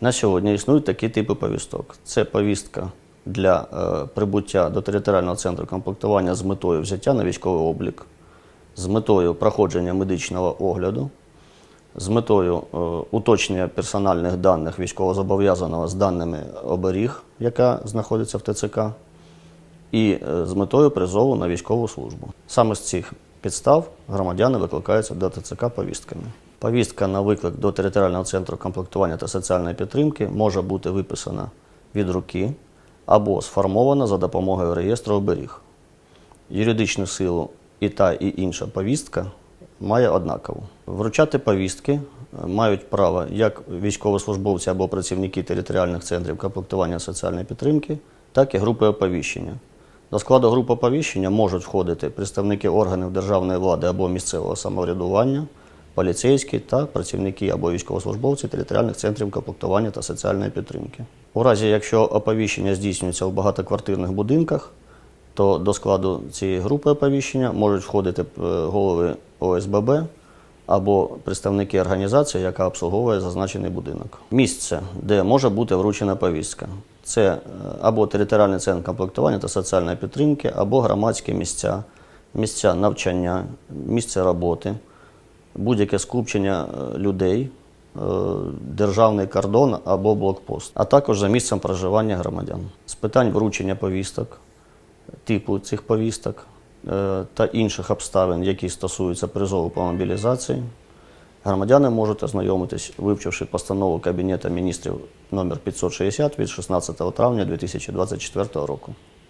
На сьогодні існують такі типи повісток. Це повістка для е, прибуття до територіального центру комплектування з метою взяття на військовий облік, з метою проходження медичного огляду, з метою е, уточнення персональних даних військовозобов'язаного з даними оберіг, яка знаходиться в ТЦК, і е, з метою призову на військову службу. Саме з цих підстав громадяни викликаються до ТЦК повістками. Повістка на виклик до територіального центру комплектування та соціальної підтримки може бути виписана від руки або сформована за допомогою реєстру оберіг. Юридичну силу і та, і інша повістка має однакову. Вручати повістки е, мають право як військовослужбовці або працівники територіальних центрів комплектування соціальної підтримки, так і групи оповіщення. До складу групи оповіщення можуть входити представники органів державної влади або місцевого самоврядування, поліцейські та працівники або військовослужбовці територіальних центрів комплектування та соціальної підтримки. У разі, якщо оповіщення здійснюється в багатоквартирних будинках, то до складу цієї групи оповіщення можуть входити е, голови ОСББ або представники організації, яка обслуговує зазначений будинок. Місце, де може бути вручена повістка, це е, або територіальний центр комплектування та соціальної підтримки, або громадські місця, місця навчання, місце роботи, будь-яке скупчення е, людей, е, державний кордон або блокпост, а також за місцем проживання громадян. З питань вручення повісток, типу цих повісток е, та інших обставин, які стосуються призову по мобілізації, громадяни можуть ознайомитись, вивчивши постанову Кабінету міністрів номер 560 від 16 травня 2024 року.